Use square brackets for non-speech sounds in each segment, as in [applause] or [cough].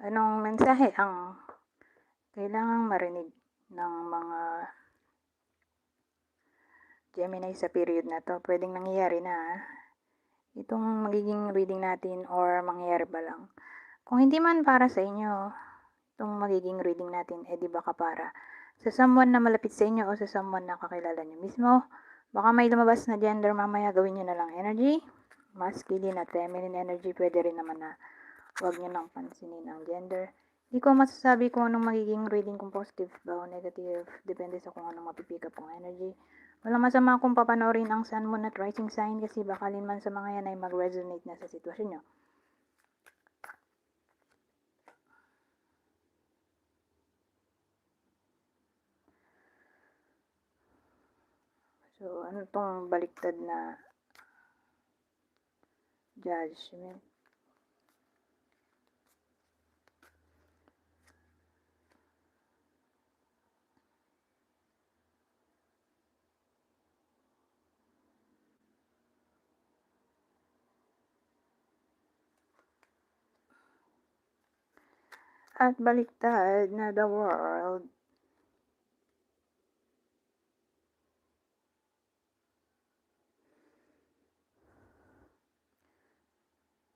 Anong mensahe ang kailangang marinig ng mga Gemini sa period na to? Pwedeng nangyayari na ah. itong magiging reading natin or mangyayari ba lang. Kung hindi man para sa inyo, itong magiging reading natin, eh di baka para sa someone na malapit sa inyo o sa someone na kakilala nyo mismo. Baka may lumabas na gender mamaya, gawin nyo na lang energy. Masculine at feminine energy, pwede rin naman na Huwag nyo nang pansinin ang gender. Hindi ko masasabi kung anong magiging reading kung positive ba o negative. Depende sa kung anong mapipick up kong energy. Walang masama kung papanoorin ang sun, moon at rising sign kasi bakalin man sa mga yan ay mag-resonate na sa sitwasyon nyo. So, ano tong baliktad na judgment? At baliktad na the world.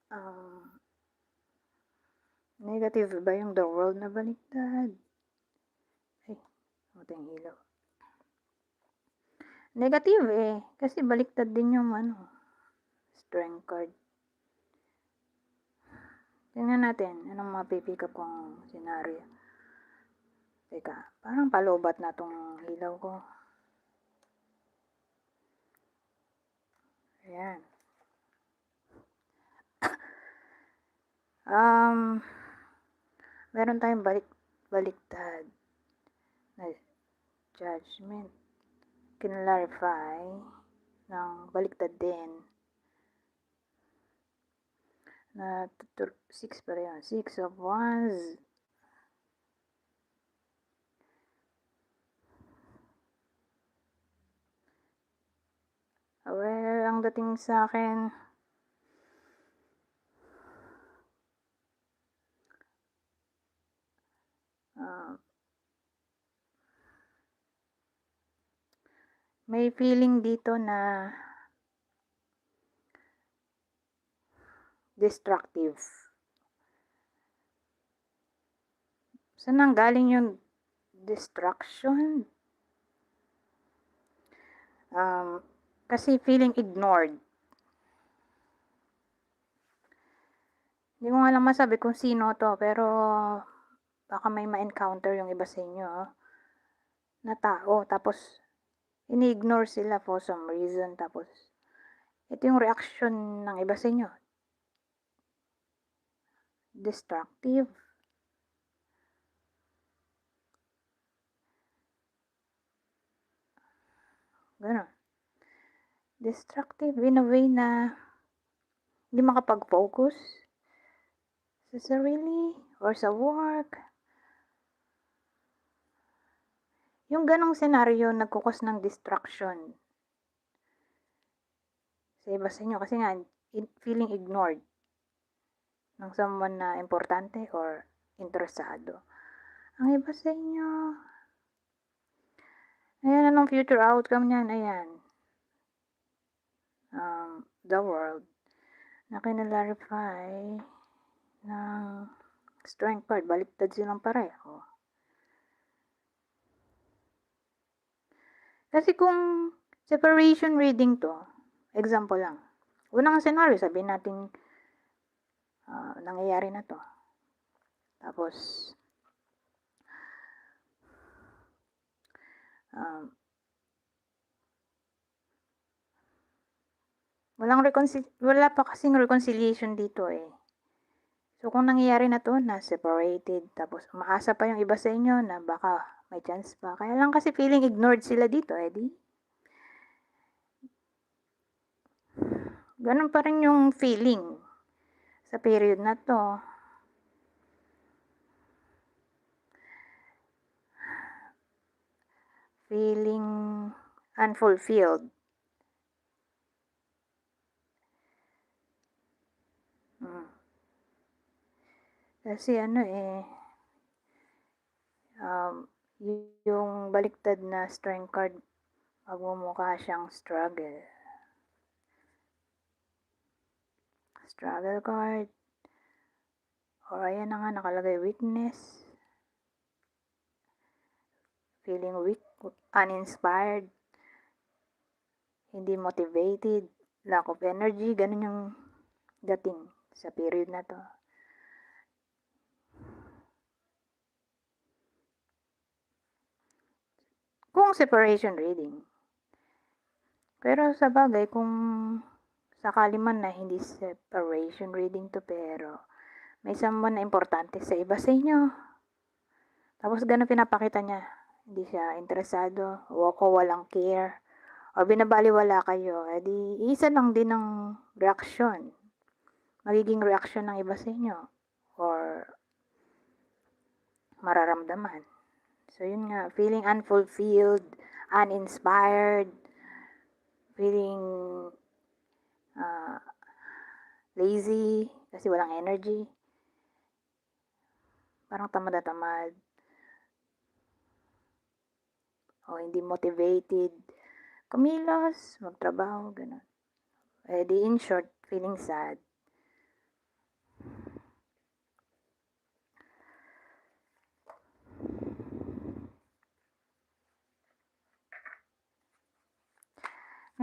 Um, negative ba yung the world na baliktad? Ay, mating ilaw. Negative eh, kasi baliktad din yung ano, strength card. Tingnan natin, anong mapipick up kong senaryo. Teka, parang palubat na tong ilaw ko. Ayan. [coughs] um, meron tayong balik, baliktad na judgment. Kinlarify ng baliktad din na 6 pa rin. 6 of wands. Well, ang dating sa akin, uh, may feeling dito na destructive. Saan nang galing yung destruction? Um, kasi feeling ignored. Hindi ko nga lang masabi kung sino to, pero baka may ma-encounter yung iba sa inyo oh, na tao. Tapos, ini-ignore sila for some reason. Tapos, ito yung reaction ng iba sa inyo destructive. Ganun. Destructive in a way na hindi makapag-focus sa sarili or sa work. Yung ganong senaryo nagkukos ng distraction sa iba sa inyo kasi nga feeling ignored ng someone na importante or interesado. Ang iba sa inyo, ayan, anong future outcome niyan? Ayan. Um, the world na kinalarify ng strength card. Baliktad silang pareho. Kasi kung separation reading to, example lang. Unang scenario, sabihin natin nangyayari na to. Tapos, um, walang reconcil wala pa kasing reconciliation dito eh. So, kung nangyayari na to, na separated, tapos umaasa pa yung iba sa inyo na baka may chance pa. Kaya lang kasi feeling ignored sila dito, eh di. Ganun pa rin yung feeling sa period na to. Feeling unfulfilled. Hmm. Kasi ano eh, um, yung baliktad na strength card, magmumukha siyang struggle. Struggle card. Or ayan na nga, nakalagay weakness. Feeling weak, uninspired, hindi motivated, lack of energy, ganun yung dating sa period na to. Kung separation reading. Pero sa bagay, kung sakali man na hindi separation reading to pero may someone na importante sa iba sa inyo. Tapos ganun pinapakita niya. Hindi siya interesado o ko walang care o binabaliwala kayo. Eh di, isa lang din ng reaksyon. Magiging reaksyon ng iba sa inyo or mararamdaman. So, yun nga, feeling unfulfilled, uninspired, feeling uh, lazy kasi walang energy. Parang tamad na tamad. O hindi motivated. Kumilos, magtrabaho, gano'n. Eh di in short, feeling sad.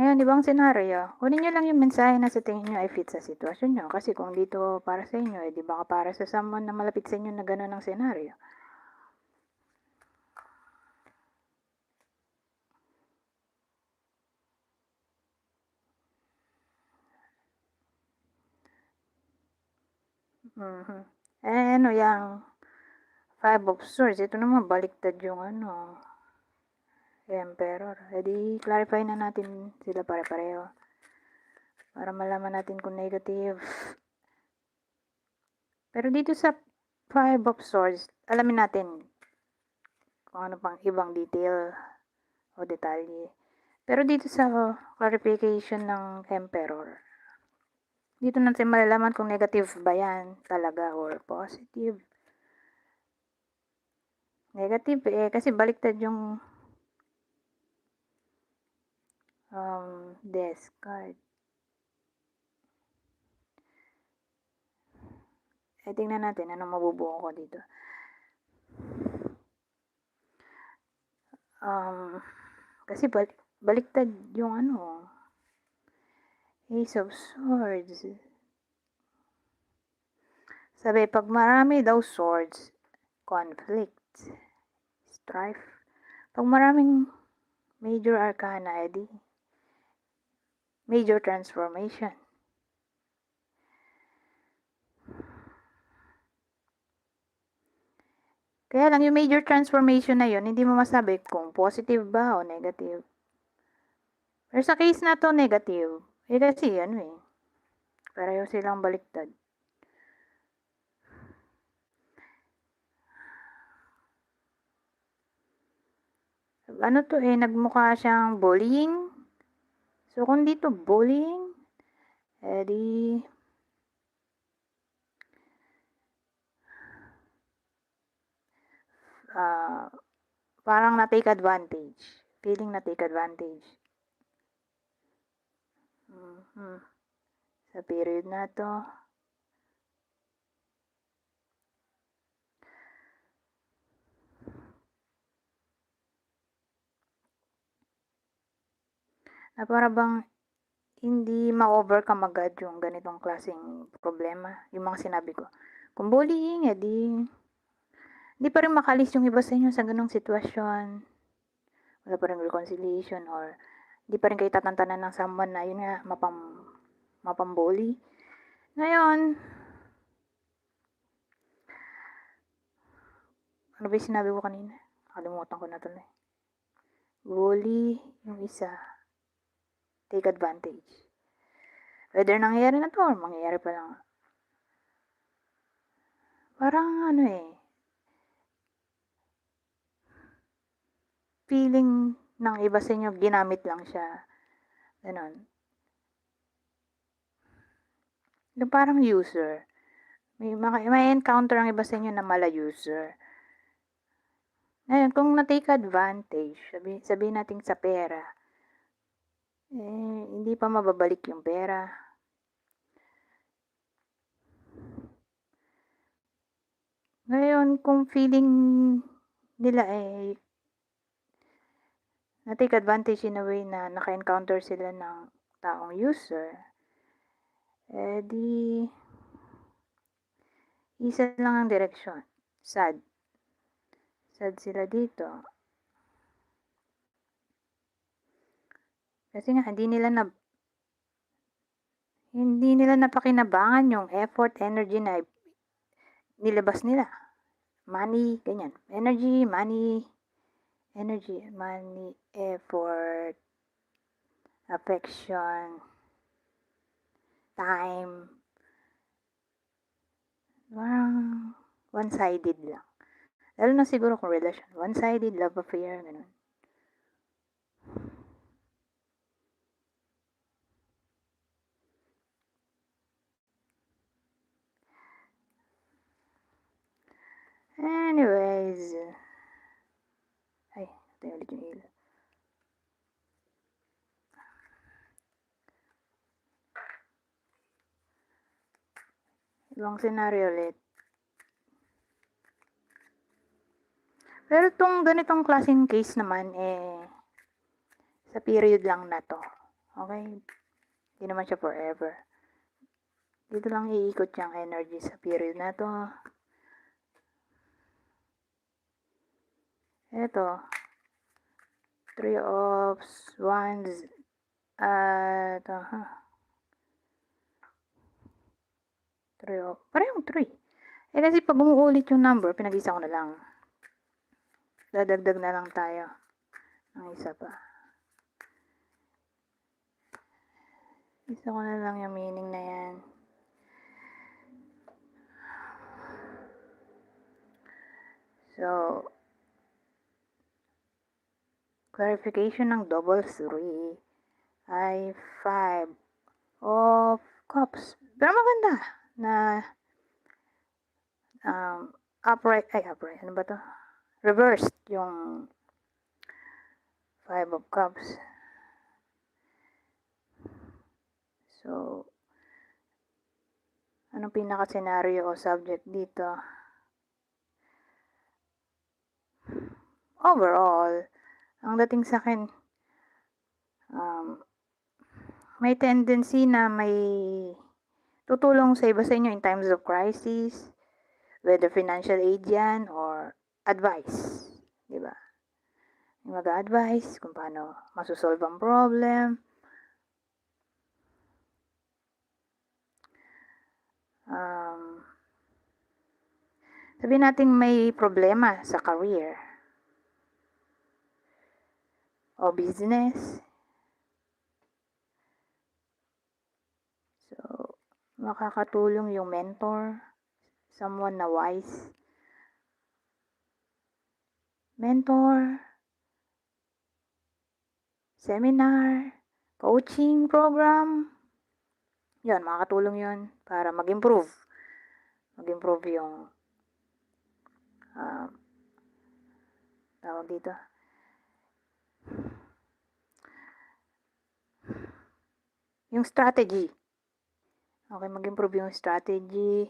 Ngayon, ibang senaryo, kunin nyo lang yung mensahe na sa tingin nyo ay fit sa sitwasyon nyo. Kasi kung dito para sa inyo, eh, di baka para sa someone na malapit sa inyo na gano'n ang senaryo. Mm-hmm. Eh, ano yung Five of Swords, ito naman baliktad yung ano, Emperor. E di clarify na natin sila pare-pareho. Para malaman natin kung negative. Pero dito sa Five of Swords, alamin natin kung ano pang ibang detail o detalye. Pero dito sa clarification ng Emperor, dito natin malalaman kung negative ba yan talaga or positive. Negative eh, kasi baliktad yung um, discard. Eh, tingnan natin anong mabubuo ko dito. Um, kasi balik, baliktad yung ano, Ace of Swords. Sabi, pag marami daw swords, conflict, strife. Pag maraming major arcana, edi, major transformation. Kaya lang yung major transformation na yun, hindi mo masabi kung positive ba o negative. Pero sa case na to, negative. Eh kasi ano eh. Pareho silang baliktad. Ano to eh, nagmukha siyang bullying. So, kung dito bullying, edi uh, parang na-take advantage. Feeling na-take advantage. Mm-hmm. Sa period na to, na para bang hindi ma-overcome agad yung ganitong klaseng problema, yung mga sinabi ko. Kung bullying, edi, hindi pa rin makalis yung iba sa inyo sa ganong sitwasyon. Wala pa rin reconciliation or hindi pa rin kayo tatantanan ng someone na yun nga, mapam, mapambully. Ngayon, ano ba yung sinabi ko kanina? Kalimutan ko na tuloy. Bully, yung isa take advantage. Whether nangyayari na to or mangyayari pa lang. Parang ano eh, feeling ng iba sa inyo, ginamit lang siya. Ganon. Yung parang user. May may encounter ang iba sa inyo na mala user. Ngayon, kung na-take advantage, sabi sabihin natin sa pera, eh, hindi pa mababalik yung pera. Ngayon, kung feeling nila eh, na-take advantage in a way na naka-encounter sila ng taong user, eh di, isa lang ang direksyon. Sad. Sad sila dito. Kasi nga, hindi nila na hindi nila napakinabangan yung effort, energy na nilabas nila. Money, ganyan. Energy, money, energy, money, effort, affection, time. Parang one-sided lang. Lalo na siguro kung relasyon. One-sided, love affair, ganun. Anyways. Ay, tayo ulit yung ilaw. Ibang scenario ulit. Pero itong ganitong klaseng case naman, eh, sa period lang na to. Okay? Hindi naman siya forever. Dito lang iikot yung energy sa period na to. Ito. Three of Wands. Ah, ito, ha. Three of, parehong three. Eh kasi pag umuulit yung number, pinag-isa ko na lang. Dadagdag na lang tayo ng isa pa. Isa ko na lang yung meaning na yan. So, clarification ng double three ay five of cups. Pero maganda na um, upright, ay upright, ano ba to? Reversed yung five of cups. So, anong pinaka-scenario o subject dito? Overall, ang dating sa akin, um, may tendency na may tutulong sa iba sa inyo in times of crisis, whether financial aid yan or advice. Di ba? Mag-advise kung paano masusolve ang problem. Um, sabihin natin may problema sa career o business. So, makakatulong yung mentor, someone na wise. Mentor, seminar, coaching program. Yun, makakatulong yun para mag-improve. Mag-improve yung uh, tawag dito. Yung strategy. Okay, mag-improve yung strategy.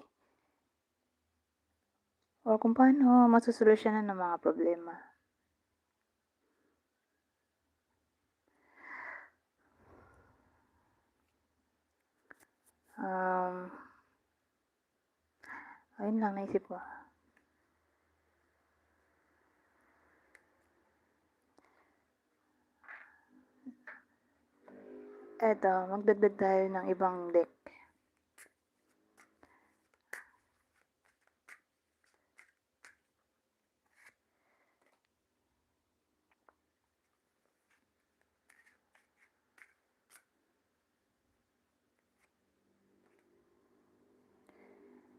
O kung paano masusolusyonan ng mga problema. Um, ayun lang, naisip ko. Eto, magdagdag tayo ng ibang deck.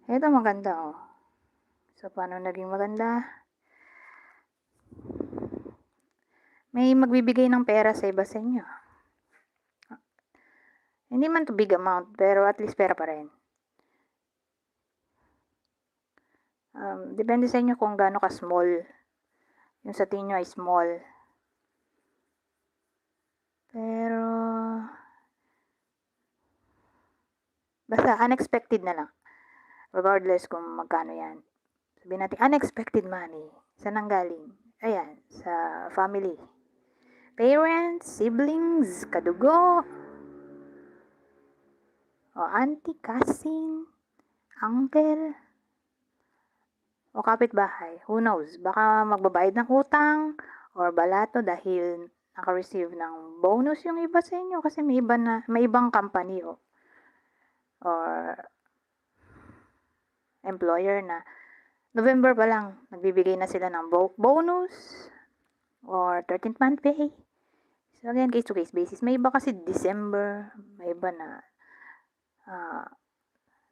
Ito maganda oh. So, paano naging maganda? May magbibigay ng pera sa iba sa inyo. Hindi man to big amount, pero at least pera pa rin. Um, depende sa inyo kung gaano ka-small. Yung sa tingin nyo ay small. Pero, basta unexpected na lang. Regardless kung magkano yan. Sabihin natin, unexpected money. Saan ang galing? Ayan, sa family. Parents, siblings, kadugo, o auntie, cousin, uncle, o kapitbahay. Who knows? Baka magbabayad ng utang or balato dahil naka-receive ng bonus yung iba sa inyo kasi may iba na may ibang company o or employer na November pa lang nagbibigay na sila ng bo- bonus or 13th month pay. So again, case to case basis. May iba kasi December, may iba na uh,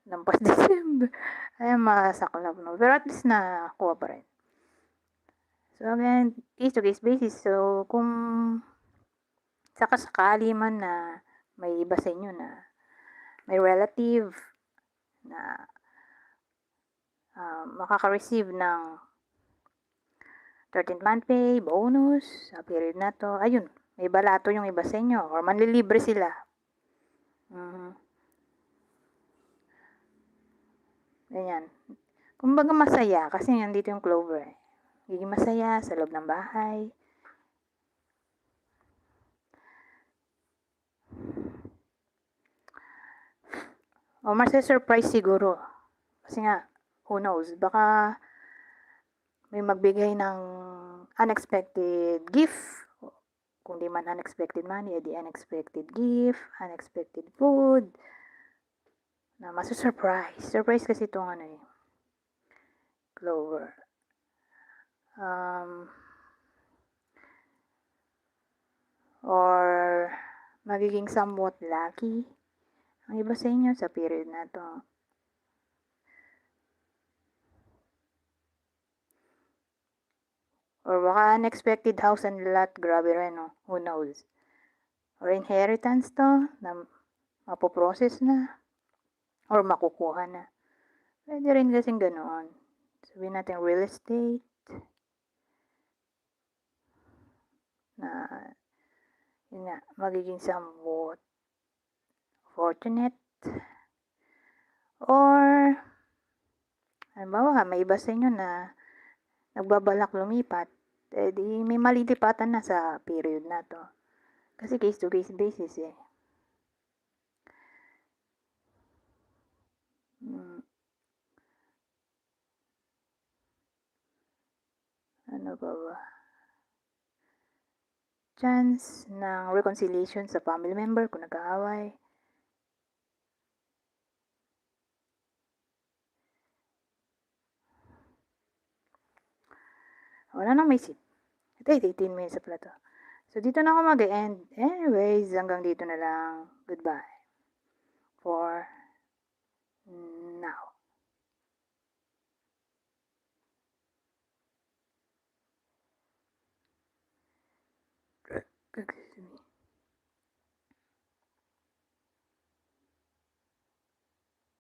lampas December. [laughs] Ay, masaklap, no? Pero at least na kuha pa rin. So, again, case to case basis. So, kung sakasakali man na may iba sa inyo na may relative na uh, makaka-receive ng 13th month pay, bonus, sa period na to, ayun, may balato yung iba sa inyo or manlilibre sila. Mm-hmm. Ganyan. Kumbaga masaya kasi nandito yung clover. Eh. Giging masaya sa loob ng bahay. O surprise siguro. Kasi nga, who knows, baka may magbigay ng unexpected gift. Kung di man unexpected money, edi unexpected gift, unexpected food, na masu-surprise. Surprise kasi itong ano eh, Clover. Um, or magiging somewhat lucky ang iba sa inyo sa period na to. Or baka unexpected house and lot, grabe rin, no? Who knows? Or inheritance to, na mapoprocess na or makukuha na. Pwede rin kasing ganoon. Sabihin natin real estate na yun nga, magiging somewhat fortunate or halimbawa may iba sa inyo na nagbabalak lumipat eh di may malilipatan na sa period na to kasi case to case basis eh Hmm. Ano ba ba? Chance ng reconciliation sa family member kung nag-aaway. Wala nang seat. Ito, 18 minutes sa pala. So, dito na ako mag-end. Anyways, hanggang dito na lang. Goodbye. For now. Good